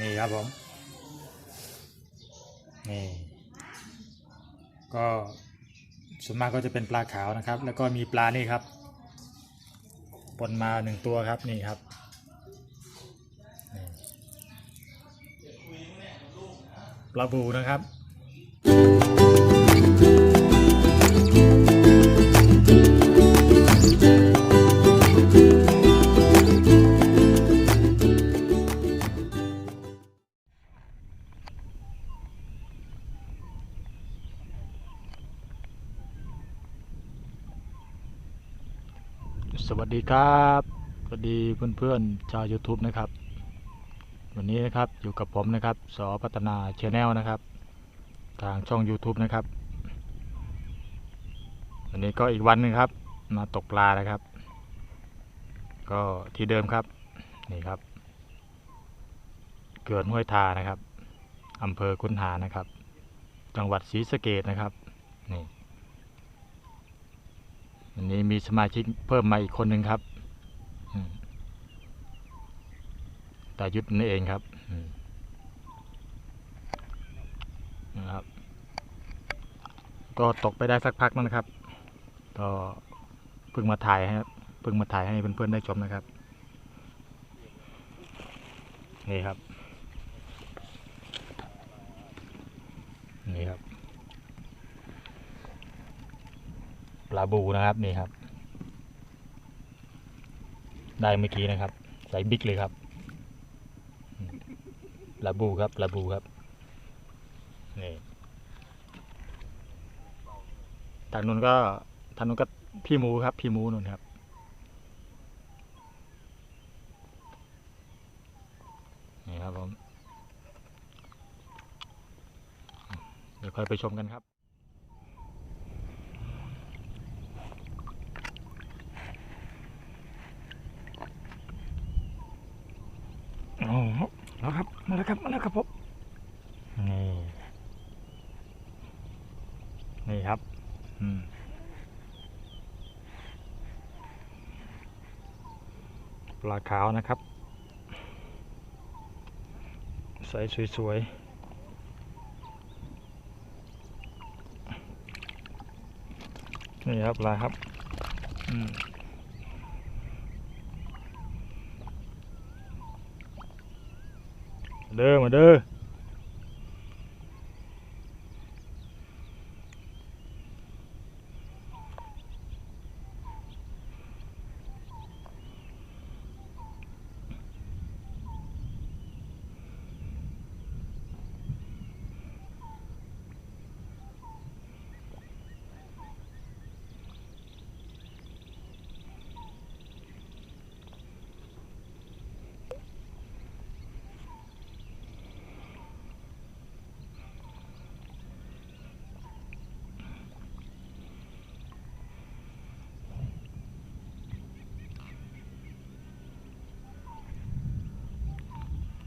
นี่ครับผมนี่ก็ส่วนมากก็จะเป็นปลาขาวนะครับ แล้วก็มีปลานี่ครับปนมาหนึ่งตัวครับนี่ครับปลาบูนะครับ ดีครับสวัสดีเพื่อนๆชาว YouTube นะครับ วันนี้นะครับอยู่กับผมนะครับสอพัฒนาชาแนลนะครับ ทางช่อง YouTube นะครับ วันนี้ก็อีกวันหนึ่งครับ มาตกปลานะครับ ก็ที่เดิมครับนี่ครับ เกิดห้วยทานะครับอำเภอคุนหานะครับ จังหวัดศรีสะเกดนะครับนี่ วันนี้มีสมาชิกเพิ่มมาอีกคนหนึ่งครับตายุทธนี่เองครับนะครับ ก็ตกไปได้สักพักแล้วนะครับ ก็เพิ่งมาถ่ายให้เพิ่งมาถ่ายให้เพื่อนๆได้ชมนะครับ นี่ครับ นี่ครับ ป ลาบูนะครับนี่ครับ ได้เมื่อกี้นะครับ ใส่บิ๊กเลยครับลาบูครับลาบูครับนี่ทางนู้นก็ทางนู้นก็พี่มูครับ พี่มูนู่นครับนี่ครับผมเดี๋ยวค่อยไปชมกันครับ อ๋อแล้ว ครับมาแล้วครับผมนี่ นี่ครับ อืมปลาขาวนะครับ ใสสวยๆนี่ครับปลาครับ อืม เด้อมาเด้อ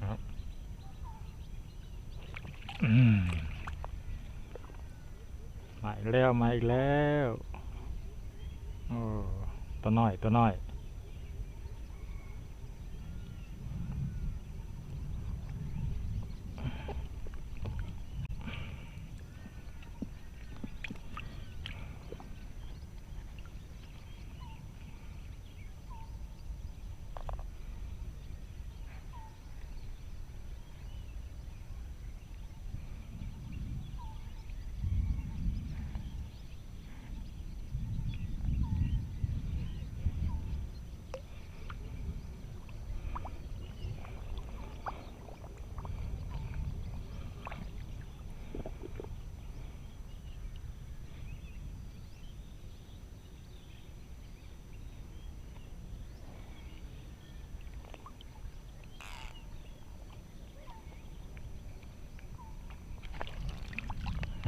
อื มาอีกแล้ว มาอีกแล้ว โอ้ ตัวน้อย ตัวน้อย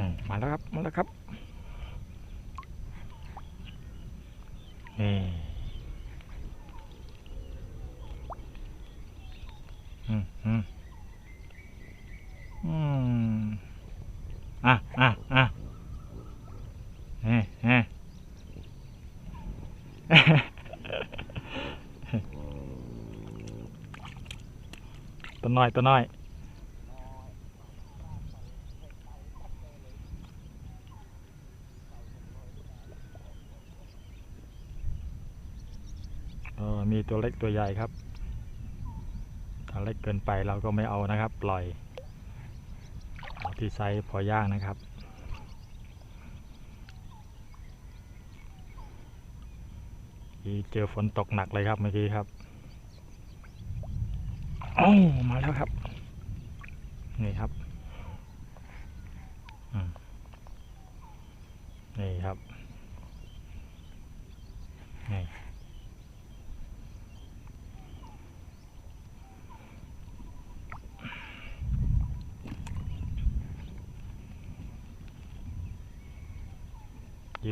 อื มาแล้วครับมาแล้วครับนี่อืมอืมอืมอะอะอะเฮ้เฮ้ตัวน้อยตัวน้อย มีตัวเล็กตัวใหญ่ครับ ถ้าเล็กเกินไปเราก็ไม่เอานะครับ ปล่อยเอาที่ไซส์พอย่างนะครับีเจอฝนตกหนักเลยครับเมื่อกี้ครับอ้มาแล้วครับ นี่ครับอืมนี่ครับ นี่เห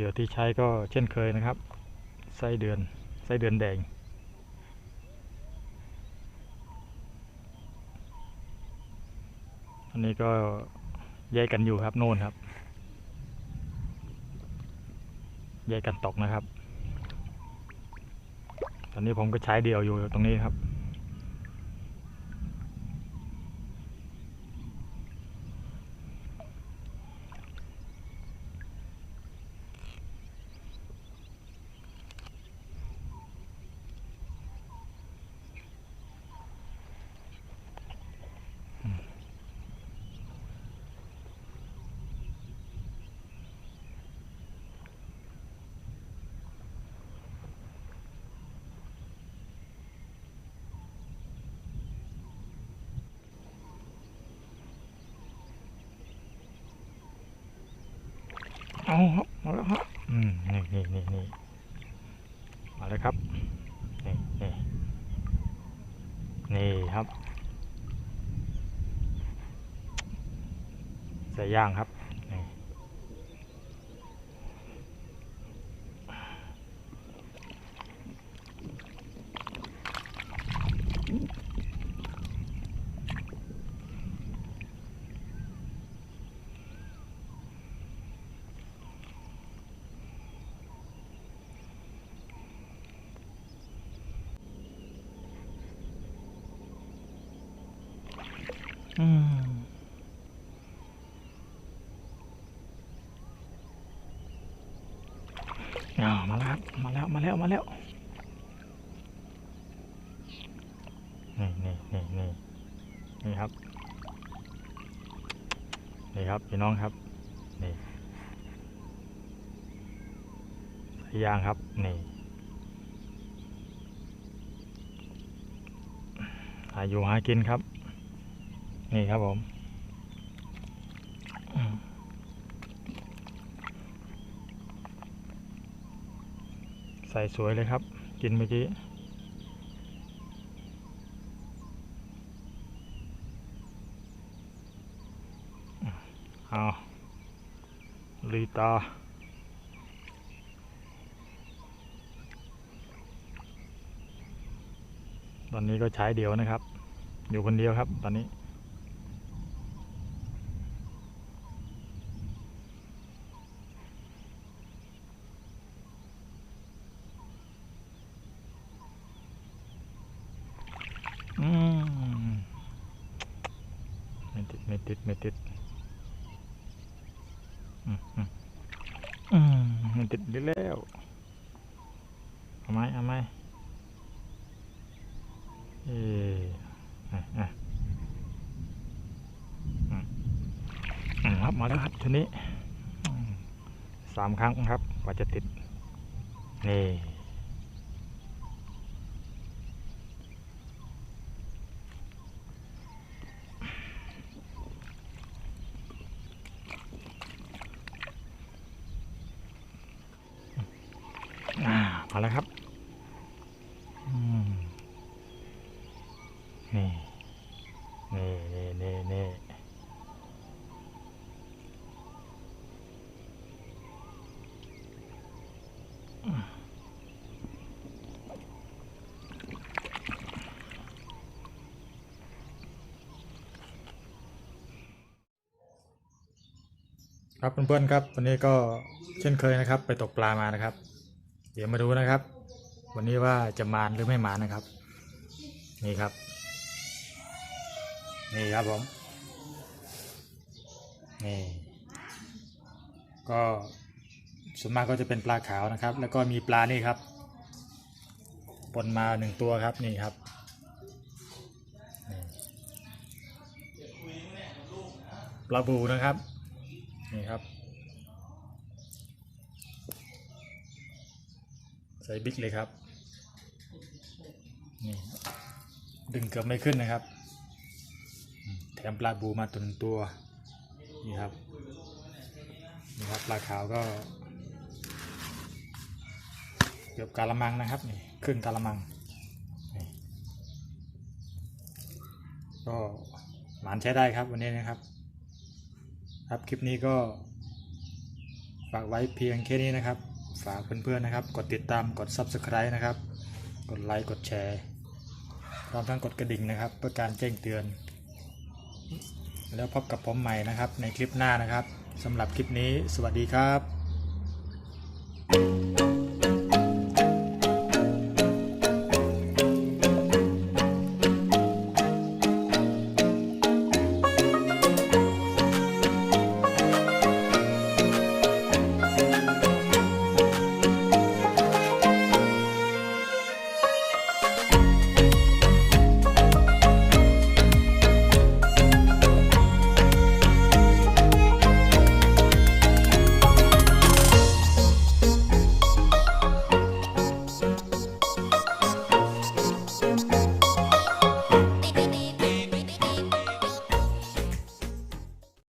ยื่อที่ใช้ก็เช่นเคยนะครับ ไส้เดือน ไส้เดือนแดง อันนี้ก็แยกกันอยู่ครับโน่นครับ แยกกันตกนะครับ ตอนนี้ผมก็ใช้เดียวอยู่ตรงนี้ครับ เอาครับมาแล้วครับอืมนี่นี่นี่นี่มาแล้วครับนี่นี่นี่ครับใส่ย่างครับนี่ อืมอ่ามาแล้วมาแล้วมาแล้วมาแล้วนี่นี่นี่นี่นี่ครับ นี่ครับพี่น้องครับ นี่สายยางครับ นี่หาอยู่หากินครับ นี่ครับผมใส่สวยเลยครับ กินเมื่อกี้ เอาลีตาตอนนี้ก็ใช้เดียวนะครับ อยู่คนเดียวครับตอนนี้ อืมไม่ ติดไม่ติดม่ติดไม่ติดได้แล้วเอาไหมเอาไหมเอออะอะอืมอืมครับมาแล้วครับทีนี้สามครั้งครับกว่าจะติดนี่ อ่ามา แล้วครับนี่นี่นี่นี่นี่ครับเพื่อนๆครับวันนี้ก็เช่นเคยนะครับ ไปตกปลามานะครับ ดี๋ยวมาดูนะครับ วันนี้ว่าจะมานหรือไม่มานนะครับ นี่ครับ นี่ครับผม นี่ ก็ส่วนมากก็จะเป็นปลาขาวนะครับ แล้วก็มีปลานี่ครับ ปนมาหนึ่งตัวครับนี่ครับปลาบูนะครับ นี่ครับ ใส่บิ๊กเลยครับนี่ดึงเกือบไม่ขึ้นนะครับ แถมปลาบูมาตัวหนึ่งตัวนี่ครับนี่ครับปลาขาวก็ เกือบกาละมังนะครับนี่ครึ่งกาละมังนี่ก็หมานใช้ได้ครับวันนี้นะครับ ครับคลิปนี้ก็ฝากไว้เพียงแค่นี้นะครับ ฝากเพื่อนๆนะครับ กดติดตามกด Subscribe นะครับ กดไลค์กดแชร์พร้อมทั้งกดกระดิ่งนะครับ เพื่อการแจ้งเตือน แล้วพบกับผมใหม่นะครับในคลิปหน้านะครับสำหรับคลิปนี้ สวัสดีครับ